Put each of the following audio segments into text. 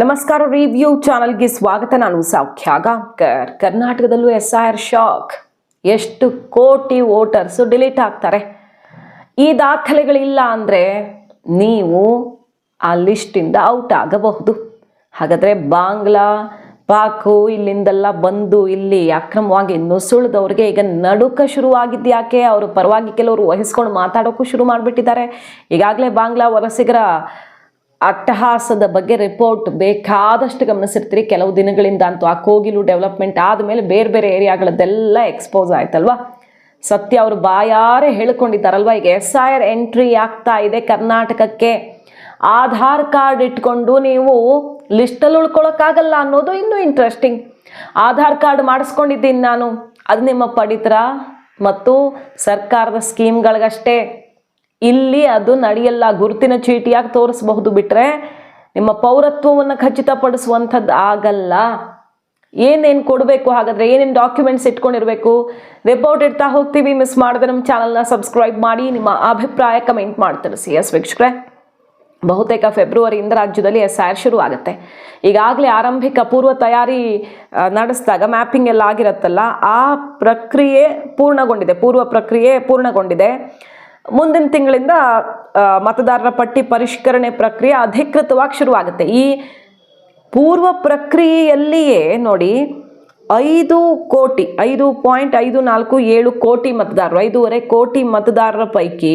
ನಮಸ್ಕಾರ ರಿವ್ಯೂ ಚಾನಲ್ಗೆ ಸ್ವಾಗತ. ನಾನು ಸೌಖ್ಯ ಗಾಂಕರ್. ಕರ್ನಾಟಕದಲ್ಲೂ ಎಸ್ ಆರ್ ಶಾಕ್ ಎಷ್ಟು ಕೋಟಿ ವೋಟರ್ಸು ಡಿಲೀಟ್ ಆಗ್ತಾರೆ. ಈ ದಾಖಲೆಗಳಿಲ್ಲ ಅಂದರೆ ನೀವು ಆ ಲಿಸ್ಟಿಂದ ಔಟ್ ಆಗಬಹುದು. ಹಾಗಾದರೆ ಬಾಂಗ್ಲಾ, ಪಾಕು ಇಲ್ಲಿಂದೆಲ್ಲ ಬಂದು ಇಲ್ಲಿ ಅಕ್ರಮವಾಗಿ ನುಸುಳಿದವ್ರಿಗೆ ಈಗ ನಡುಕ ಶುರುವಾಗಿದ್ಯಾಕೆ? ಅವರು ಪರವಾಗಿ ಕೆಲವರು ವಹಿಸ್ಕೊಂಡು ಮಾತಾಡೋಕ್ಕೂ ಶುರು ಮಾಡಿಬಿಟ್ಟಿದ್ದಾರೆ. ಈಗಾಗಲೇ ಬಾಂಗ್ಲಾ ವಲಸಿಗರ ಅಟ್ಟಹಾಸದ ಬಗ್ಗೆ ರಿಪೋರ್ಟ್ ಬೇಕಾದಷ್ಟು ಗಮನಿಸಿರ್ತೀರಿ. ಕೆಲವು ದಿನಗಳಿಂದ ಅಂತೂ ಆ ಕೋಗಿಲು ಡೆವಲಪ್ಮೆಂಟ್ ಆದಮೇಲೆ ಬೇರೆ ಬೇರೆ ಏರಿಯಾಗಳದ್ದೆಲ್ಲ ಎಕ್ಸ್ಪೋಸ್ ಆಯ್ತಲ್ವಾ? ಸತ್ಯ ಅವರು ಬಾಯಾರೆ ಹೇಳ್ಕೊಂಡಿದ್ದಾರಲ್ವಾ? ಈಗ ಎಸ್ ಐ ಆರ್ ಎಂಟ್ರಿ ಆಗ್ತಾ ಇದೆ ಕರ್ನಾಟಕಕ್ಕೆ. ಆಧಾರ್ ಕಾರ್ಡ್ ಇಟ್ಕೊಂಡು ನೀವು ಲಿಸ್ಟಲ್ಲಿ ಉಳ್ಕೊಳಕ್ಕಾಗಲ್ಲ ಅನ್ನೋದು ಇನ್ನೂ ಇಂಟ್ರೆಸ್ಟಿಂಗ್ ಆಧಾರ್ ಕಾರ್ಡ್ ಮಾಡಿಸ್ಕೊಂಡಿದ್ದೀನಿ ನಾನು. ಅದು ನಿಮ್ಮ ಪಡಿತರ? ಮತ್ತು ಸರ್ಕಾರದ ಸ್ಕೀಮ್ಗಳಿಗಷ್ಟೇ ಇಲ್ಲಿ ಅದು ನಡೆಯಲ್ಲ. ಗುರುತಿನ ಚೀಟಿಯಾಗಿ ತೋರಿಸಬಹುದು ಬಿಟ್ರೆ ನಿಮ್ಮ ಪೌರತ್ವವನ್ನು ಖಚಿತಪಡಿಸುವಂಥದ್ದು ಆಗಲ್ಲ. ಏನೇನು ಕೊಡಬೇಕು? ಹಾಗಾದರೆ ಏನೇನು ಡಾಕ್ಯುಮೆಂಟ್ಸ್ ಇಟ್ಕೊಂಡಿರಬೇಕು? ರಿಪೋರ್ಟ್ ಇಡ್ತಾ ಹೋಗ್ತೀವಿ. ಮಿಸ್ ಮಾಡಿದ್ರೆ ನಮ್ಮ ಚಾನಲ್ನ ಸಬ್ಸ್ಕ್ರೈಬ್ ಮಾಡಿ. ನಿಮ್ಮ ಅಭಿಪ್ರಾಯ ಕಮೆಂಟ್ ಮಾಡಿ ತಿಳಿಸಿ ಎಸ್ ವೀಕ್ಷಕರೇ. ಬಹುತೇಕ ಫೆಬ್ರವರಿಯಿಂದ ರಾಜ್ಯದಲ್ಲಿ ಎಸ್ ಆರ್ ಶುರು ಆಗುತ್ತೆ ಈಗಾಗಲೇ ಆರಂಭಿಕ ಪೂರ್ವ ತಯಾರಿ ನಡೆಸಿದಾಗ ಮ್ಯಾಪಿಂಗ್ ಎಲ್ಲ ಆಗಿರುತ್ತಲ್ಲ, ಆ ಪ್ರಕ್ರಿಯೆ ಪೂರ್ಣಗೊಂಡಿದೆ. ಪೂರ್ವ ಪ್ರಕ್ರಿಯೆ ಪೂರ್ಣಗೊಂಡಿದೆ. ಮುಂದಿನ ತಿಂಗಳಿಂದ ಮತದಾರರ ಪಟ್ಟಿ ಪರಿಷ್ಕರಣೆ ಪ್ರಕ್ರಿಯೆ ಅಧಿಕೃತವಾಗಿ ಶುರುವಾಗುತ್ತೆ. ಈ ಪೂರ್ವ ಪ್ರಕ್ರಿಯೆಯಲ್ಲಿಯೇ ನೋಡಿ, ಐದು ಕೋಟಿ, ಐದು ಪಾಯಿಂಟ್ ಐದು ನಾಲ್ಕು ಏಳು ಕೋಟಿ ಮತದಾರರು, ಐದೂವರೆ ಕೋಟಿ ಮತದಾರರ ಪೈಕಿ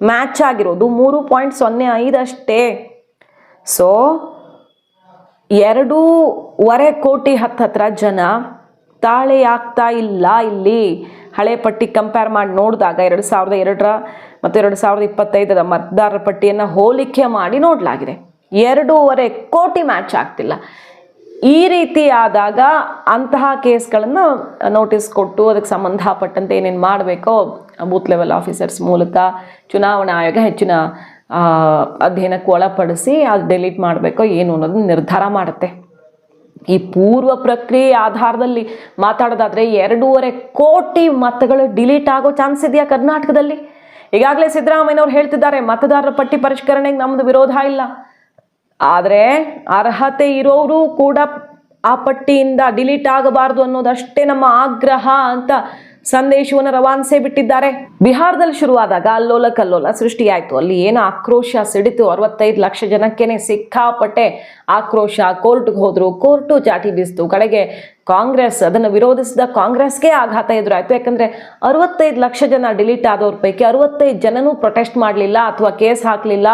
ಮ್ಯಾಚ್ ಆಗಿರೋದು ಮೂರು ಪಾಯಿಂಟ್ ಸೊನ್ನೆ ಐದಷ್ಟೇ ಸೊ ಎರಡೂವರೆ ಕೋಟಿ ಹತ್ತತ್ರ ಜನ ತಾಳೆ ಆಗ್ತಾ ಇಲ್ಲ ಇಲ್ಲಿ. ಹಳೆ ಪಟ್ಟಿ ಕಂಪೇರ್ ಮಾಡಿ ನೋಡಿದಾಗ ಎರಡು ಸಾವಿರದ ಎರಡರ ಮತ್ತು ಎರಡು ಸಾವಿರದ ಇಪ್ಪತ್ತೈದರ ಮತದಾರರ ಪಟ್ಟಿಯನ್ನು ಹೋಲಿಕೆ ಮಾಡಿ ನೋಡಲಾಗಿದೆ. ಎರಡೂವರೆ ಕೋಟಿ ಮ್ಯಾಚ್ ಆಗ್ತಿಲ್ಲ. ಈ ರೀತಿ ಆದಾಗ ಅಂತಹ ಕೇಸ್ಗಳನ್ನು ನೋಟಿಸ್ ಕೊಟ್ಟು ಅದಕ್ಕೆ ಸಂಬಂಧಪಟ್ಟಂತೆ ಏನೇನು ಮಾಡಬೇಕೋ ಬೂತ್ ಲೆವೆಲ್ ಆಫೀಸರ್ಸ್ ಮೂಲಕ ಚುನಾವಣಾ ಆಯೋಗ ಹೆಚ್ಚಿನ ಅಧ್ಯಯನಕ್ಕೆ ಒಳಪಡಿಸಿ ಅದು ಡೆಲೀಟ್ ಮಾಡಬೇಕೋ ಏನು ಅನ್ನೋದನ್ನು ನಿರ್ಧಾರ ಮಾಡುತ್ತೆ. ಈ ಪೂರ್ವ ಪ್ರಕ್ರಿಯೆ ಆಧಾರದಲ್ಲಿ ಮಾತಾಡೋದಾದ್ರೆ ಎರಡೂವರೆ ಕೋಟಿ ಮತಗಳು ಡಿಲೀಟ್ ಆಗೋ ಚಾನ್ಸ್ ಇದೆಯಾ ಕರ್ನಾಟಕದಲ್ಲಿ? ಈಗಾಗಲೇ ಸಿದ್ದರಾಮಯ್ಯನವ್ರು ಹೇಳ್ತಿದ್ದಾರೆ, ಮತದಾರರ ಪಟ್ಟಿ ಪರಿಷ್ಕರಣೆಗೆ ನಮ್ಮದು ವಿರೋಧ ಇಲ್ಲ. ಆದರೆ ಅರ್ಹತೆ ಇರೋರು ಕೂಡ ಆ ಪಟ್ಟಿಯಿಂದ ಡಿಲೀಟ್ ಆಗಬಾರ್ದು ಅನ್ನೋದಷ್ಟೇ ನಮ್ಮ ಆಗ್ರಹ ಅಂತ ಸಂದೇಶವನ್ನು ರವಾನಿಸೇ ಬಿಟ್ಟಿದ್ದಾರೆ. ಬಿಹಾರದಲ್ಲಿ ಶುರುವಾದಾಗ ಅಲ್ಲೋಲ ಕಲ್ಲೋಲ ಸೃಷ್ಟಿಯಾಯಿತು. ಅಲ್ಲಿ ಏನು ಆಕ್ರೋಶ ಸಿಡಿತು. ಅರವತ್ತೈದು ಲಕ್ಷ ಜನಕ್ಕೇನೆ ಸಿಕ್ಕಾಪಟ್ಟೆ ಆಕ್ರೋಶ. ಕೋರ್ಟ್ಗೆ ಹೋದ್ರು, ಕೋರ್ಟು ಚಾಟಿ ಬೀಸ್ತು. ಕಡೆಗೆ ಕಾಂಗ್ರೆಸ್ ಅದನ್ನು ವಿರೋಧಿಸಿದ ಕಾಂಗ್ರೆಸ್ಗೆ ಆಘಾತ ಎದುರಾಯಿತು. ಯಾಕಂದ್ರೆ ಅರವತ್ತೈದು ಲಕ್ಷ ಜನ ಡಿಲೀಟ್ ಆದವ್ರ ಪೈಕಿ ಅರವತ್ತೈದು ಜನನೂ ಪ್ರೊಟೆಸ್ಟ್ ಮಾಡಲಿಲ್ಲ ಅಥವಾ ಕೇಸ್ ಹಾಕಲಿಲ್ಲ.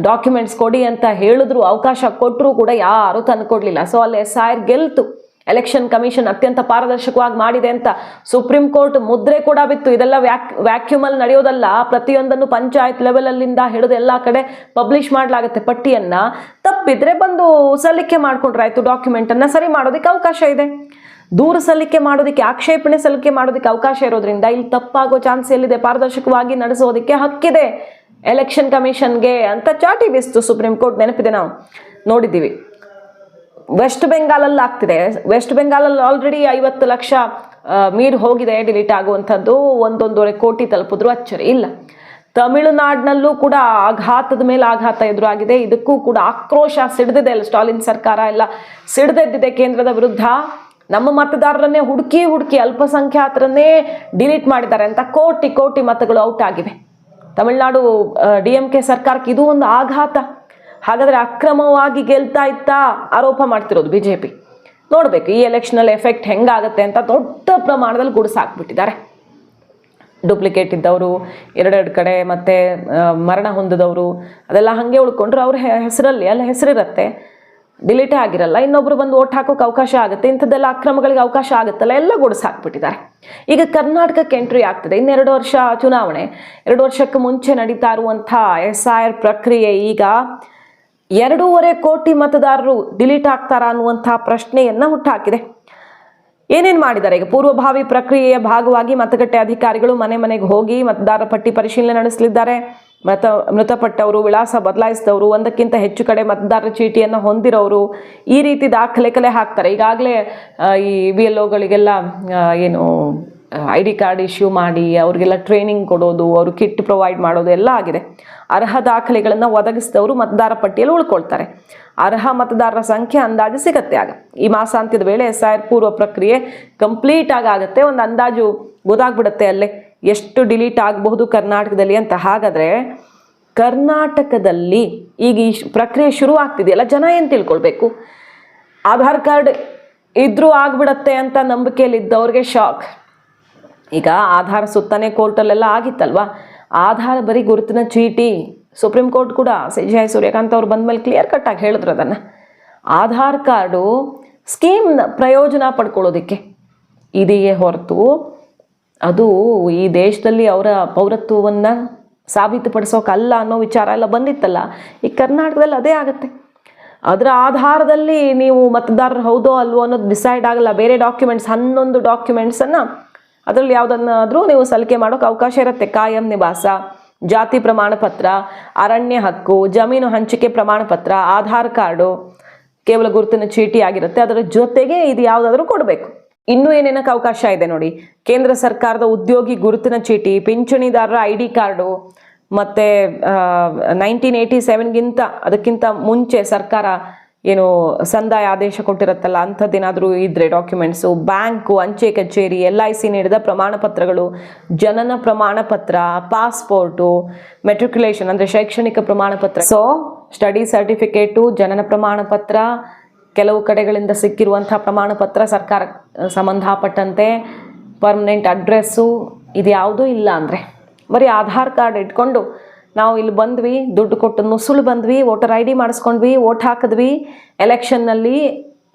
ಡಾಕ್ಯುಮೆಂಟ್ಸ್ ಕೊಡಿ ಅಂತ ಹೇಳಿದ್ರು. ಅವಕಾಶ ಕೊಟ್ಟರು ಕೂಡ ಯಾರು ತಂದುಕೊಡ್ಲಿಲ್ಲ. ಸೊ ಅಲ್ಲಿ ಎಸ್ ಗೆಲ್ತು. ಎಲೆಕ್ಷನ್ ಕಮಿಷನ್ ಅತ್ಯಂತ ಪಾರದರ್ಶಕವಾಗಿ ಮಾಡಿದೆ ಅಂತ ಸುಪ್ರೀಂ ಕೋರ್ಟ್ ಮುದ್ರೆ ಕೂಡ ಬಿತ್ತು. ಇದೆಲ್ಲ ವ್ಯಾಕ್ ವ್ಯಾಕ್ಯೂಮಲ್ಲಿ ನಡೆಯೋದಲ್ಲ, ಪ್ರತಿಯೊಂದನ್ನು ಪಂಚಾಯತ್ ಲೆವೆಲಲ್ಲಿಂದ ಹಿಡಿದು ಎಲ್ಲ ಕಡೆ ಪಬ್ಲಿಷ್ ಮಾಡಲಾಗುತ್ತೆ ಪಟ್ಟಿಯನ್ನ. ತಪ್ಪಿದ್ರೆ ಬಂದು ಸಲ್ಲಿಕೆ ಡಾಕ್ಯುಮೆಂಟ್ ಅನ್ನು ಸರಿ ಮಾಡೋದಕ್ಕೆ ಅವಕಾಶ ಇದೆ. ದೂರು ಸಲ್ಲಿಕೆ ಮಾಡೋದಕ್ಕೆ, ಆಕ್ಷೇಪಣೆ ಸಲ್ಲಿಕೆ ಮಾಡೋದಕ್ಕೆ ಅವಕಾಶ ಇರೋದ್ರಿಂದ ಇಲ್ಲಿ ತಪ್ಪಾಗೋ ಚಾನ್ಸ್ ಎಲ್ಲಿದೆ? ಪಾರದರ್ಶಕವಾಗಿ ನಡೆಸೋದಕ್ಕೆ ಹಕ್ಕಿದೆ ಎಲೆಕ್ಷನ್ ಕಮಿಷನ್ಗೆ ಅಂತ ಚಾಟಿ ಬೀಸ್ತು ಸುಪ್ರೀಂ ಕೋರ್ಟ್ ನೆನಪಿದೆ ನಾವು. ನೋಡಿದ್ದೀವಿ. ವೆಸ್ಟ್ ಬೆಂಗಾಲಲ್ಲಿ ಆಗ್ತಿದೆ. ವೆಸ್ಟ್ ಬೆಂಗಾಲಲ್ಲಿ ಆಲ್ರೆಡಿ ಐವತ್ತು ಲಕ್ಷ ಮೀರ್ ಹೋಗಿದೆ ಡಿಲೀಟ್ ಆಗುವಂಥದ್ದು. ಒಂದೊಂದೂವರೆ ಕೋಟಿ ತಲುಪಿದ್ರು ಅಚ್ಚರಿ. ಇಲ್ಲ. ತಮಿಳುನಾಡಿನಲ್ಲೂ ಕೂಡ ಆಘಾತದ ಮೇಲೆ ಆಘಾತ ಎದುರಾಗಿದೆ. ಇದಕ್ಕೂ ಕೂಡ ಆಕ್ರೋಶ ಸಿಡಿದಿದೆ ಅಲ್ಲ, ಸ್ಟಾಲಿನ್ ಸರ್ಕಾರ ಎಲ್ಲ. ಸಿಡಿದೆದ್ದಿದೆ ಕೇಂದ್ರದ ವಿರುದ್ಧ. ನಮ್ಮ ಮತದಾರರನ್ನೇ ಹುಡುಕಿ ಹುಡುಕಿ ಅಲ್ಪಸಂಖ್ಯಾತರನ್ನೇ ಡಿಲೀಟ್ ಮಾಡಿದ್ದಾರೆ ಅಂತ ಕೋಟಿ ಕೋಟಿ ಮತಗಳು ಔಟ್ ಆಗಿವೆ. ತಮಿಳುನಾಡು ಡಿ ಎಂ ಕೆ ಸರ್ಕಾರಕ್ಕೆ ಇದು ಒಂದು ಆಘಾತ. ಹಾಗಾದ್ರೆ ಅಕ್ರಮವಾಗಿ ಗೆಲ್ತಾ ಇತ್ತಾ ಆರೋಪ ಮಾಡ್ತಿರೋದು ಬಿ ಜೆ ಪಿ ನೋಡಬೇಕು, ಈ ಎಲೆಕ್ಷನಲ್ಲಿ ಎಫೆಕ್ಟ್ ಹೆಂಗಾಗುತ್ತೆ ಅಂತ ದೊಡ್ಡ ಪ್ರಮಾಣದಲ್ಲಿ ಗುಡಿಸಾಕ್ಬಿಟ್ಟಿದ್ದಾರೆ ಡೂಪ್ಲಿಕೇಟ್ ಇದ್ದವರು, ಎರಡೆರಡು ಕಡೆ ಮತ್ತೆ ಮರಣ ಹೊಂದಿದವರು, ಅದೆಲ್ಲ ಹಾಗೆ ಉಳ್ಕೊಂಡ್ರು ಅವ್ರ ಹೆಸರಲ್ಲಿ, ಅಲ್ಲಿ ಹೆಸರಿರುತ್ತೆ. ಡಿಲೀಟೇ ಆಗಿರಲ್ಲ, ಇನ್ನೊಬ್ರು ಬಂದು ಓಟ್ ಹಾಕೋಕೆ ಅವಕಾಶ ಆಗುತ್ತೆ, ಇಂಥದ್ದೆಲ್ಲ ಅಕ್ರಮಗಳಿಗೆ ಅವಕಾಶ ಆಗುತ್ತಲ್ಲ, ಎಲ್ಲ ಗುಡಿಸಾಕ್ಬಿಟ್ಟಿದ್ದಾರೆ ಈಗ ಕರ್ನಾಟಕಕ್ಕೆ ಎಂಟ್ರಿ ಆಗ್ತದೆ, ಇನ್ನೆರಡು ವರ್ಷ ಚುನಾವಣೆ, ಎರಡು ವರ್ಷಕ್ಕೆ ಮುಂಚೆ ನಡೀತಾ ಇರುವಂಥ ಎಸ್ ಆರ್ ಪ್ರಕ್ರಿಯೆ ಈಗ ಎರಡೂವರೆ ಕೋಟಿ ಮತದಾರರು ಡಿಲೀಟ್ ಆಗ್ತಾರಾ ಅನ್ನುವಂತಹ ಪ್ರಶ್ನೆಯನ್ನ ಹುಟ್ಟಾಕಿದೆ ಏನೇನು ಮಾಡಿದ್ದಾರೆ? ಈಗ ಪೂರ್ವಭಾವಿ ಪ್ರಕ್ರಿಯೆಯ ಭಾಗವಾಗಿ ಮತಗಟ್ಟೆ ಅಧಿಕಾರಿಗಳು ಮನೆ ಮನೆಗೆ ಹೋಗಿ ಮತದಾರರ ಪಟ್ಟಿ ಪರಿಶೀಲನೆ ನಡೆಸಲಿದ್ದಾರೆ. ಮತ ಮೃತಪಟ್ಟವರು, ವಿಳಾಸ ಬದಲಾಯಿಸಿದವರು, ಒಂದಕ್ಕಿಂತ ಹೆಚ್ಚು ಕಡೆ ಮತದಾರರ ಚೀಟಿಯನ್ನು ಹೊಂದಿರೋರು ಈ ರೀತಿ ದಾಖಲೆ ಕಲೆ ಹಾಕ್ತಾರೆ. ಈಗಾಗಲೇ ಈ ಬಿ ಎಲ್ ಒಗಳಿಗೆಲ್ಲ ಏನು ಐ ಡಿ ಕಾರ್ಡ್ ಇಶ್ಯೂ ಮಾಡಿ, ಅವರಿಗೆಲ್ಲ ಟ್ರೈನಿಂಗ್ ಕೊಡೋದು, ಅವರು ಕಿಟ್ ಪ್ರೊವೈಡ್ ಮಾಡೋದು ಎಲ್ಲ ಆಗಿದೆ. ಅರ್ಹ ದಾಖಲೆಗಳನ್ನು ಒದಗಿಸಿದವರು ಮತದಾರ ಪಟ್ಟಿಯಲ್ಲಿ ಉಳ್ಕೊಳ್ತಾರೆ. ಅರ್ಹ ಮತದಾರರ ಸಂಖ್ಯೆ ಅಂದಾಜು ಸಿಗತ್ತೆ ಆಗ. ಈ ಮಾಸಾಂತ್ಯದ ವೇಳೆ ಎಸ್ ಆರ್ ಪೂರ್ವ ಪ್ರಕ್ರಿಯೆ ಕಂಪ್ಲೀಟ್ ಆಗಿ ಆಗುತ್ತೆ. ಒಂದು ಅಂದಾಜು ಗೊತ್ತಾಗ್ಬಿಡುತ್ತೆ ಅಲ್ಲೇ. ಎಷ್ಟು ಡಿಲೀಟ್ ಆಗಬಹುದು ಕರ್ನಾಟಕದಲ್ಲಿ ಅಂತ. ಹಾಗಾದರೆ ಕರ್ನಾಟಕದಲ್ಲಿ ಈಗ ಈ ಪ್ರಕ್ರಿಯೆ ಶುರು ಆಗ್ತಿದೆಯಲ್ಲ, ಜನ ಏನು ತಿಳ್ಕೊಳ್ಬೇಕು? ಆಧಾರ್ ಕಾರ್ಡ್ ಇದ್ರೂ ಆಗ್ಬಿಡತ್ತೆ ಅಂತ ನಂಬಿಕೆಯಲ್ಲಿದ್ದವ್ರಿಗೆ ಶಾಕ್ ಈಗ ಆಧಾರ್ ಸುತ್ತಾನೆ ಕೋರ್ಟಲ್ಲೆಲ್ಲ ಆಗಿತ್ತಲ್ವಾ? ಆಧಾರ್ ಬರೀ ಗುರುತಿನ ಚೀಟಿ, ಸುಪ್ರೀಂ ಕೋರ್ಟ್ ಕೂಡ ಸಿ ಜಿ ಐ ಸೂರ್ಯಕಾಂತ್ ಅವ್ರು ಬಂದ್ಮೇಲೆ ಕ್ಲಿಯರ್ ಕಟ್ ಆಗಿ ಹೇಳಿದ್ರು ಅದನ್ನು. ಆಧಾರ್ ಕಾರ್ಡು ಸ್ಕೀಮ್ನ ಪ್ರಯೋಜನ ಪಡ್ಕೊಳ್ಳೋದಕ್ಕೆ. ಇದೆಯೇ ಹೊರತು ಅದು ಈ ದೇಶದಲ್ಲಿ ಅವರ ಪೌರತ್ವವನ್ನು ಸಾಬೀತುಪಡಿಸೋಕಲ್ಲ ಅನ್ನೋ ವಿಚಾರ ಎಲ್ಲ ಬಂದಿತ್ತಲ್ಲ, ಈ ಕರ್ನಾಟಕದಲ್ಲಿ ಅದೇ ಆಗುತ್ತೆ. ಅದರ ಆಧಾರದಲ್ಲಿ ನೀವು ಮತದಾರರು ಹೌದೋ ಅಲ್ವೋ ಅನ್ನೋದು ಡಿಸೈಡ್ ಆಗಲ್ಲ. ಬೇರೆ ಡಾಕ್ಯುಮೆಂಟ್ಸ್ ಹನ್ನೊಂದು ಡಾಕ್ಯುಮೆಂಟ್ಸನ್ನು ಅದರಲ್ಲಿ ಯಾವುದನ್ನಾದರೂ ನೀವು ಸಲಿಕೆ ಮಾಡೋಕೆ ಅವಕಾಶ ಇರುತ್ತೆ. ಕಾಯಂ ನಿವಾಸ, ಜಾತಿ ಪ್ರಮಾಣ ಪತ್ರ ಅರಣ್ಯ ಹಕ್ಕು, ಜಮೀನು ಹಂಚಿಕೆ ಪ್ರಮಾಣ ಪತ್ರ ಆಧಾರ್ ಕಾರ್ಡು ಕೇವಲ ಗುರುತಿನ ಚೀಟಿ ಆಗಿರುತ್ತೆ. ಅದರ ಜೊತೆಗೆ ಇದು ಯಾವುದಾದ್ರೂ ಕೊಡಬೇಕು. ಇನ್ನೂ ಏನೇನಕ್ಕೆ ಅವಕಾಶ ಇದೆ ನೋಡಿ. ಕೇಂದ್ರ ಸರ್ಕಾರದ ಉದ್ಯೋಗಿ ಗುರುತಿನ ಚೀಟಿ, ಪಿಂಚಣಿದಾರರ ಐ ಡಿ ಕಾರ್ಡು, ಮತ್ತು ನೈನ್ಟೀನ್ ಏಯ್ಟಿ ಸೆವೆನ್ಗಿಂತ ಅದಕ್ಕಿಂತ ಮುಂಚೆ ಸರ್ಕಾರ ಏನು ಸಂದಾಯ ಆದೇಶ ಕೊಟ್ಟಿರುತ್ತಲ್ಲ, ಅಂಥದ್ದೇನಾದರೂ ಇದ್ದರೆ ಡಾಕ್ಯುಮೆಂಟ್ಸು ಬ್ಯಾಂಕು ಅಂಚೆ ಕಚೇರಿ ಎಲ್ ಐ ಸಿ ನೀಡಿದ ಪ್ರಮಾಣ ಪತ್ರಗಳು, ಜನನ ಪ್ರಮಾಣ ಪತ್ರ ಪಾಸ್ಪೋರ್ಟು ಮೆಟ್ರಿಕ್ಯುಲೇಷನ್ ಅಂದರೆ ಶೈಕ್ಷಣಿಕ ಪ್ರಮಾಣ ಪತ್ರ. ಸೊ ಸ್ಟಡಿ ಸರ್ಟಿಫಿಕೇಟು ಜನನ ಪ್ರಮಾಣ ಪತ್ರ, ಕೆಲವು ಕಡೆಗಳಿಂದ ಸಿಕ್ಕಿರುವಂಥ ಪ್ರಮಾಣ ಪತ್ರ ಸರ್ಕಾರ ಸಂಬಂಧಪಟ್ಟಂತೆ ಪರ್ಮನೆಂಟ್ ಅಡ್ರೆಸ್ಸು ಇದು ಯಾವುದೂ ಇಲ್ಲ ಅಂದರೆ, ಬರೀ ಆಧಾರ್ ಕಾರ್ಡ್ ಇಟ್ಕೊಂಡು ನಾವು ಇಲ್ಲಿ ಬಂದ್ವಿ, ದುಡ್ಡು ಕೊಟ್ಟು ನುಸುಳು ಬಂದ್ವಿ, ವೋಟರ್ ಐ ಡಿ ಮಾಡಿಸ್ಕೊಂಡ್ವಿ, ವೋಟ್ ಹಾಕಿದ್ವಿ. ಎಲೆಕ್ಷನ್ನಲ್ಲಿ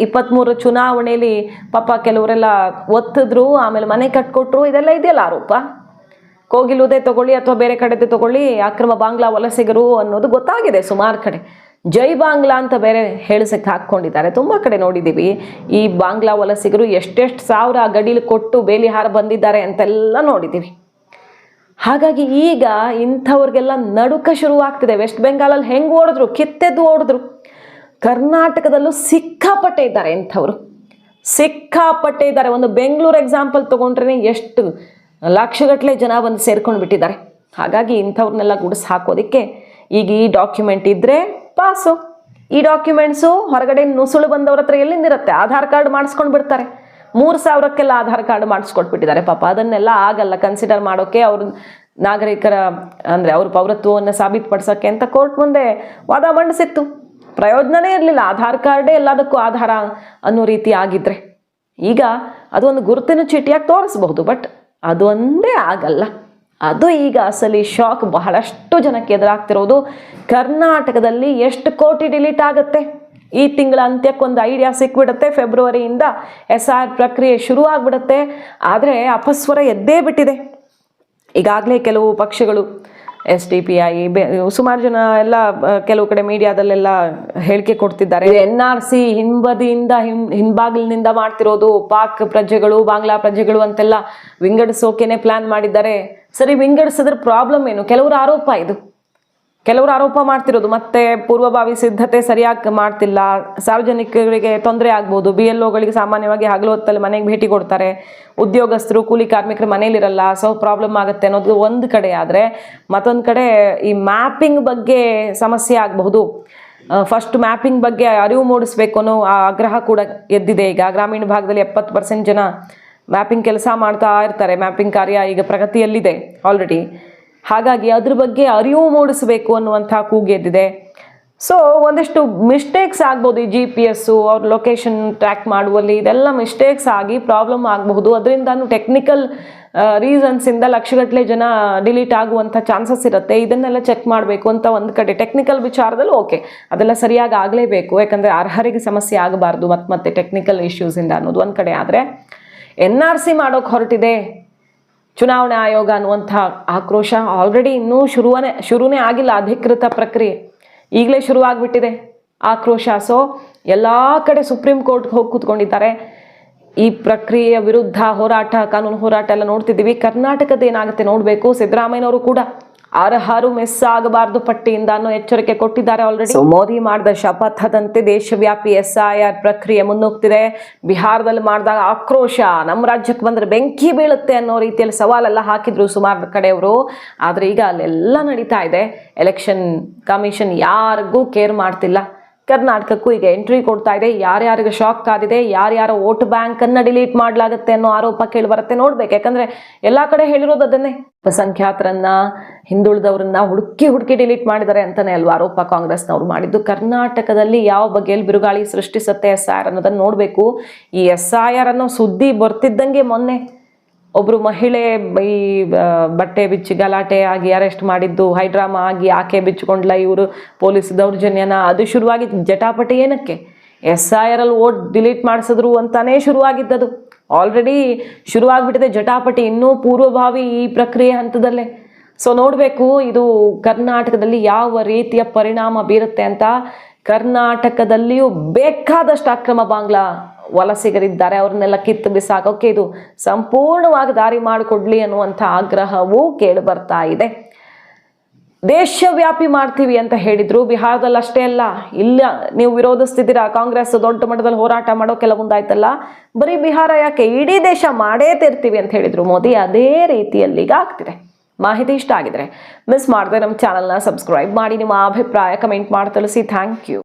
ಇಪ್ಪತ್ತ್ಮೂರು ಚುನಾವಣೆಯಲ್ಲಿ ಪಾಪ ಕೆಲವರೆಲ್ಲ ಒತ್ತಿದ್ರು, ಆಮೇಲೆ ಮನೆ ಕಟ್ಕೊಟ್ರು, ಇದೆಲ್ಲ ಇದೆಯಲ್ಲ ಆರೋಪ. ಕೋಗಿಲುದೇ ತಗೊಳ್ಳಿ ಅಥವಾ ಬೇರೆ ಕಡೆದೇ ತಗೊಳ್ಳಿ, ಅಕ್ರಮ ಬಾಂಗ್ಲಾ ವಲಸಿಗರು ಅನ್ನೋದು ಗೊತ್ತಾಗಿದೆ ಸುಮಾರು ಕಡೆ. ಜೈ ಬಾಂಗ್ಲಾ ಅಂತ ಬೇರೆ ಹೇಳಿಸಕ್ಕೆ ಹಾಕ್ಕೊಂಡಿದ್ದಾರೆ, ತುಂಬ ಕಡೆ ನೋಡಿದ್ದೀವಿ. ಈ ಬಾಂಗ್ಲಾ ವಲಸಿಗರು ಎಷ್ಟೆಷ್ಟು ಸಾವಿರ ಗಡಿಲಿ ಕೊಟ್ಟು ಬೇಲಿಹಾರ ಬಂದಿದ್ದಾರೆ ಅಂತೆಲ್ಲ ನೋಡಿದ್ದೀವಿ. ಹಾಗಾಗಿ ಈಗ ಇಂಥವ್ರಿಗೆಲ್ಲ ನಡುಕ ಶುರುವಾಗ್ತಿದೆ. ವೆಸ್ಟ್ ಬೆಂಗಾಲಲ್ಲಿ ಹೆಂಗೆ ಓಡಿದ್ರು? ಕಿತ್ತೆದ್ದು ಓಡಿದ್ರು. ಕರ್ನಾಟಕದಲ್ಲೂ ಸಿಕ್ಕಾಪಟ್ಟೆ ಇದ್ದಾರೆ ಇಂಥವ್ರು. ಸಿಕ್ಕಾಪಟ್ಟೆ ಇದ್ದಾರೆ. ಒಂದು ಬೆಂಗಳೂರು ಎಕ್ಸಾಂಪಲ್ ತೊಗೊಂಡ್ರೆ ಎಷ್ಟು ಲಕ್ಷಗಟ್ಟಲೆ ಜನ ಬಂದು ಸೇರ್ಕೊಂಡು ಬಿಟ್ಟಿದ್ದಾರೆ ಹಾಗಾಗಿ ಇಂಥವ್ರನ್ನೆಲ್ಲ ಗುಡಿಸ್ ಹಾಕೋದಕ್ಕೆ ಈಗ ಈ ಡಾಕ್ಯುಮೆಂಟ್ ಇದ್ದರೆ ಪಾಸು. ಈ ಡಾಕ್ಯುಮೆಂಟ್ಸು ಹೊರಗಡೆ ನುಸುಳು ಬಂದವ್ರ ಹತ್ರ ಎಲ್ಲಿಂದಿರುತ್ತೆ? ಆಧಾರ್ ಕಾರ್ಡ್ ಮಾಡಿಸ್ಕೊಂಡು ಬಿಡ್ತಾರೆ ಮೂರು ಸಾವಿರಕ್ಕೆಲ್ಲ ಆಧಾರ್ ಕಾರ್ಡ್ ಮಾಡಿಸ್ಕೊಟ್ಬಿಟ್ಟಿದ್ದಾರೆ ಪಾಪ. ಅದನ್ನೆಲ್ಲ ಆಗಲ್ಲ. ಕನ್ಸಿಡರ್ ಮಾಡೋಕ್ಕೆ ಅವ್ರ ನಾಗರಿಕರ, ಅಂದರೆ ಅವ್ರ ಪೌರತ್ವವನ್ನು ಸಾಬೀತುಪಡಿಸೋಕ್ಕೆ ಅಂತ ಕೋರ್ಟ್ ಮುಂದೆ ವಾದ ಮಂಡಿಸಿತ್ತು. ಪ್ರಯೋಜನನೇ ಇರಲಿಲ್ಲ. ಆಧಾರ್ ಕಾರ್ಡೇ ಎಲ್ಲದಕ್ಕೂ ಆಧಾರ ಅನ್ನೋ ರೀತಿ ಆಗಿದ್ರೆ. ಈಗ ಅದೊಂದು ಗುರುತಿನ ಚೀಟಿಯಾಗಿ ತೋರಿಸ್ಬಹುದು ಬಟ್ ಅದೊಂದೇ ಆಗಲ್ಲ. ಅದು ಈಗ ಅಸಲಿ ಶಾಕ್ ಬಹಳಷ್ಟು ಜನಕ್ಕೆ ಎದುರಾಗ್ತಿರೋದು ಕರ್ನಾಟಕದಲ್ಲಿ ಎಷ್ಟು ಕೋಟಿ ಡಿಲೀಟ್ ಆಗುತ್ತೆ? ಈ ತಿಂಗಳ ಅಂತ್ಯಕ್ಕೊಂದು ಐಡಿಯಾ ಸಿಕ್ಬಿಡುತ್ತೆ. ಫೆಬ್ರವರಿಯಿಂದ ಎಸ್ ಆರ್ ಪ್ರಕ್ರಿಯೆ ಶುರು ಆಗ್ಬಿಡುತ್ತೆ ಆದರೆ ಅಪಸ್ವರ ಎದ್ದೇ ಬಿಟ್ಟಿದೆ. ಈಗಾಗಲೇ ಕೆಲವು ಪಕ್ಷಗಳು ಎಸ್ ಡಿ ಪಿ ಐ ಸುಮಾರು ಜನ ಎಲ್ಲ ಕೆಲವು ಕಡೆ ಮೀಡಿಯಾದಲ್ಲೆಲ್ಲ ಹೇಳಿಕೆ ಕೊಡ್ತಿದ್ದಾರೆ. ಎನ್ ಆರ್ ಸಿ ಹಿಂಬದಿಯಿಂದ ಹಿಂ ಹಿಂಬಾಗಿಲಿನಿಂದ ಮಾಡ್ತಿರೋದು ಪಾಕ್ ಪ್ರಜೆಗಳು, ಬಾಂಗ್ಲಾ ಪ್ರಜೆಗಳು ಅಂತೆಲ್ಲ ವಿಂಗಡಿಸೋಕೆನೆ ಪ್ಲಾನ್ ಮಾಡಿದ್ದಾರೆ. ಸರಿ, ವಿಂಗಡಿಸಿದ್ರೆ ಪ್ರಾಬ್ಲಮ್ ಏನು? ಕೆಲವರ ಆರೋಪ ಇದು. ಕೆಲವರು ಆರೋಪ ಮಾಡ್ತಿರೋದು, ಮತ್ತೆ ಪೂರ್ವಭಾವಿ ಸಿದ್ಧತೆ ಸರಿಯಾಗಿ ಮಾಡ್ತಿಲ್ಲ, ಸಾರ್ವಜನಿಕರಿಗೆ ತೊಂದರೆ ಆಗ್ಬೋದು ಬಿ ಎಲ್ ಒಗಳಿಗೆ ಸಾಮಾನ್ಯವಾಗಿ ಹಗಲು ಹೊತ್ತಲ್ಲಿ ಮನೆಗೆ ಭೇಟಿ ಕೊಡ್ತಾರೆ, ಉದ್ಯೋಗಸ್ಥರು, ಕೂಲಿ ಕಾರ್ಮಿಕರು ಮನೇಲಿರಲ್ಲ ಸೊ ಪ್ರಾಬ್ಲಮ್ ಆಗುತ್ತೆ ಅನ್ನೋದು ಒಂದು ಕಡೆ. ಆದರೆ ಮತ್ತೊಂದು ಕಡೆ ಈ ಮ್ಯಾಪಿಂಗ್ ಬಗ್ಗೆ ಸಮಸ್ಯೆ ಆಗಬಹುದು. ಫಸ್ಟ್ ಮ್ಯಾಪಿಂಗ್ ಬಗ್ಗೆ ಅರಿವು ಮೂಡಿಸ್ಬೇಕು ಅನ್ನೋ ಆಗ್ರಹ ಕೂಡ ಎದ್ದಿದೆ. ಈಗ ಗ್ರಾಮೀಣ ಭಾಗದಲ್ಲಿ ಎಪ್ಪತ್ತು ಪರ್ಸೆಂಟ್ ಜನ ಮ್ಯಾಪಿಂಗ್ ಕೆಲಸ ಮಾಡ್ತಾ ಇರ್ತಾರೆ. ಮ್ಯಾಪಿಂಗ್ ಕಾರ್ಯ ಈಗ ಪ್ರಗತಿಯಲ್ಲಿದೆ ಆಲ್ರೆಡಿ ಹಾಗಾಗಿ ಅದ್ರ ಬಗ್ಗೆ ಅರಿವು ಮೂಡಿಸಬೇಕು ಅನ್ನುವಂಥ ಕೂಗೆದ್ದಿದೆ ಸೊ ಒಂದಿಷ್ಟು ಮಿಸ್ಟೇಕ್ಸ್ ಆಗ್ಬೋದು ಈ ಜಿ ಪಿ ಎಸ್ಸು ಅವ್ರ ಲೊಕೇಶನ್ ಟ್ರ್ಯಾಕ್ ಮಾಡುವಲ್ಲಿ. ಇದೆಲ್ಲ ಮಿಸ್ಟೇಕ್ಸ್ ಆಗಿ ಪ್ರಾಬ್ಲಮ್ ಆಗಬಹುದು. ಅದರಿಂದಾನು ಟೆಕ್ನಿಕಲ್ ರೀಸನ್ಸಿಂದ ಲಕ್ಷಗಟ್ಟಲೆ ಜನ ಡಿಲೀಟ್ ಆಗುವಂಥ ಚಾನ್ಸಸ್ ಇರುತ್ತೆ. ಇದನ್ನೆಲ್ಲ ಚೆಕ್ ಮಾಡಬೇಕು ಅಂತ ಒಂದು ಕಡೆ. ಟೆಕ್ನಿಕಲ್ ವಿಚಾರದಲ್ಲಿ ಓಕೆ ಅದೆಲ್ಲ ಸರಿಯಾಗಿ ಆಗಲೇಬೇಕು. ಯಾಕಂದರೆ ಅರ್ಹರಿಗೆ ಸಮಸ್ಯೆ ಆಗಬಾರ್ದು ಮತ್ತೆ ಮತ್ತೆ ಟೆಕ್ನಿಕಲ್ ಇಶ್ಯೂಸಿಂದ ಅನ್ನೋದು ಒಂದು ಕಡೆ ಆದರೆ. ಎನ್ ಆರ್ ಸಿ ಮಾಡೋಕೆ ಹೊರಟಿದೆ. ಚುನಾವಣಾ ಆಯೋಗ ಅನ್ನುವಂಥ ಆಕ್ರೋಶ ಆಲ್ರೆಡಿ ಇನ್ನೂ ಶುರುವನೇ, ಶುರುನೇ ಆಗಿಲ್ಲ ಅಧಿಕೃತ ಪ್ರಕ್ರಿಯೆ. ಈಗಲೇ ಶುರುವಾಗ್ಬಿಟ್ಟಿದೆ ಆಕ್ರೋಶ. ಸೊ ಎಲ್ಲ ಕಡೆ ಸುಪ್ರೀಂ ಕೋರ್ಟ್ಗೆ ಹೋಗಿ ಕೂತ್ಕೊಂಡಿದ್ದಾರೆ. ಈ ಪ್ರಕ್ರಿಯೆಯ ವಿರುದ್ಧ ಹೋರಾಟ, ಕಾನೂನು ಹೋರಾಟ ಎಲ್ಲ ನೋಡ್ತಿದ್ದೀವಿ. ಕರ್ನಾಟಕದ ಏನಾಗುತ್ತೆ ನೋಡಬೇಕು. ಸಿದ್ದರಾಮಯ್ಯನವರು ಕೂಡ ಅರ್ಹರು ಮಿಸ್ ಆಗಬಾರದು ಪಟ್ಟಿಯಿಂದ ಅನ್ನೋ ಎಚ್ಚರಿಕೆ ಕೊಟ್ಟಿದ್ದಾರೆ ಆಲ್ರೆಡಿ ಮೋದಿ ಮಾಡಿದ ಶಪಥದಂತೆ ದೇಶವ್ಯಾಪಿ ಎಸ್ ಐ ಆರ್ ಪ್ರಕ್ರಿಯೆ ಮುನ್ನುಗ್ತಿದೆ. ಬಿಹಾರದಲ್ಲಿ ಮಾಡಿದಾಗ ಆಕ್ರೋಶ ನಮ್ಮ ರಾಜ್ಯಕ್ಕೆ ಬಂದ್ರೆ ಬೆಂಕಿ ಬೀಳುತ್ತೆ ಅನ್ನೋ ರೀತಿಯಲ್ಲಿ ಸವಾಲೆಲ್ಲ ಹಾಕಿದ್ರು ಸುಮಾರು ಕಡೆಯವರು. ಆದ್ರೆ ಈಗ ಅಲ್ಲೆಲ್ಲ ನಡೀತಾ ಇದೆ. ಎಲೆಕ್ಷನ್ ಕಮಿಷನ್ ಯಾರಿಗೂ ಕೇರ್ ಮಾಡ್ತಿಲ್ಲ. ಕರ್ನಾಟಕಕ್ಕೂ ಈಗ ಎಂಟ್ರಿ ಕೊಡ್ತಾ ಇದೆ. ಯಾರ್ಯಾರಿಗೆ ಶಾಕ್ ಆಗಿದೆ, ಯಾರ್ಯಾರ ವೋಟ್ ಬ್ಯಾಂಕ್ ಅನ್ನ ಡಿಲೀಟ್ ಮಾಡಲಾಗುತ್ತೆ ಅನ್ನೋ ಆರೋಪ ಕೇಳಿ ಬರುತ್ತೆ ನೋಡ್ಬೇಕು, ಯಾಕಂದ್ರೆ ಎಲ್ಲಾ ಕಡೆ ಹೇಳಿರೋದು ಅದನ್ನೇ. ಅಲ್ಪಸಂಖ್ಯಾತರನ್ನ ಹಿಂದುಳಿದವರನ್ನ ಹುಡುಕಿ ಹುಡುಕಿ ಡಿಲೀಟ್ ಮಾಡಿದ್ದಾರೆ ಅಂತಾನೆ ಅಲ್ವಾ ಆರೋಪ ಕಾಂಗ್ರೆಸ್ನವ್ರು ಮಾಡಿದ್ದು. ಕರ್ನಾಟಕದಲ್ಲಿ ಯಾವ ಬಗೆಯಲ್ಲಿ ಬಿರುಗಾಳಿ ಸೃಷ್ಟಿಸುತ್ತೆ ಎಸ್ ಆರ್ ಅನ್ನೋದನ್ನ ನೋಡ್ಬೇಕು. ಈ ಎಸ್ ಐ ಆರ್ ಅನ್ನೋ ಸುದ್ದಿ ಬರ್ತಿದ್ದಂಗೆ ಮೊನ್ನೆ. ಒಬ್ರು ಮಹಿಳೆ ಈ ಬಟ್ಟೆ ಬಿಚ್ಚಿ ಗಲಾಟೆ ಆಗಿ ಅರೆಸ್ಟ್ ಮಾಡಿದ್ದು, ಹೈಡ್ರಾಮಾ ಆಗಿ ಆಕೆ ಬಿಚ್ಚಿಕೊಂಡ್ಲ ಇವರು ಪೊಲೀಸ್ ದೌರ್ಜನ್ಯನ, ಅದು ಶುರುವಾಗಿ ಜಟಾಪಟಿ ಏನಕ್ಕೆ? ಎಸ್ ಐ ಆರ್ ಅಲ್ಲಿ ಓಟ್ ಡಿಲೀಟ್ ಮಾಡಿಸಿದ್ರು ಅಂತಾನೇ ಶುರುವಾಗಿದ್ದದು. ಆಲ್ರೆಡಿ ಶುರುವಾಗ್ಬಿಟ್ಟಿದೆ ಜಟಾಪಟಿ, ಇನ್ನೂ ಪೂರ್ವಭಾವಿ ಈ ಪ್ರಕ್ರಿಯೆ ಹಂತದಲ್ಲೇ. ಸೊ ನೋಡಬೇಕು, ಇದು ಕರ್ನಾಟಕದಲ್ಲಿ ಯಾವ ರೀತಿಯ ಪರಿಣಾಮ ಬೀರುತ್ತೆ ಅಂತ. ಕರ್ನಾಟಕದಲ್ಲಿಯೂ ಬೇಕಾದಷ್ಟು ಅಕ್ರಮ ಬಾಂಗ್ಲಾ. ವಲಸಿಗರಿದ್ದಾರೆ, ಅವ್ರನ್ನೆಲ್ಲ ಕಿತ್ತು ಬಿಸಾಕೋಕೆ ಇದು ಸಂಪೂರ್ಣವಾಗಿ ದಾರಿ ಮಾಡಿಕೊಡ್ಲಿ ಅನ್ನುವಂಥ ಆಗ್ರಹವೂ ಕೇಳಿ ಬರ್ತಾ ಇದೆ. ದೇಶವ್ಯಾಪಿ ಮಾಡ್ತೀವಿ ಅಂತ ಹೇಳಿದ್ರು. ಬಿಹಾರದಲ್ಲಿ ಅಷ್ಟೇ ಅಲ್ಲ, ಇಲ್ಲ, ನೀವು ವಿರೋಧಿಸ್ತಿದ್ದೀರಾ? ಕಾಂಗ್ರೆಸ್ ದೊಡ್ಡ ಮಟ್ಟದಲ್ಲಿ ಹೋರಾಟ ಮಾಡೋ ಕೆಲವೊಂದಾಯ್ತಲ್ಲ. ಬರೀ ಬಿಹಾರ ಯಾಕೆ? ಇಡೀ ದೇಶ ಮಾಡೇ ತಿರ್ತೀವಿ ಅಂತ ಹೇಳಿದ್ರು ಮೋದಿ. ಅದೇ ರೀತಿಯಲ್ಲಿ ಈಗ ಆಗ್ತಿದೆ. ಮಾಹಿತಿ ಇಷ್ಟ ಆಗಿದ್ರೆ ಮಿಸ್ ಮಾಡದೆ ನಮ್ಮ ಚಾನಲ್ನ ಸಬ್ಸ್ಕ್ರೈಬ್ ಮಾಡಿ, ನಿಮ್ಮ ಅಭಿಪ್ರಾಯ ಕಮೆಂಟ್ ಮಾಡಿ ತಿಳಿಸಿ. Thank you.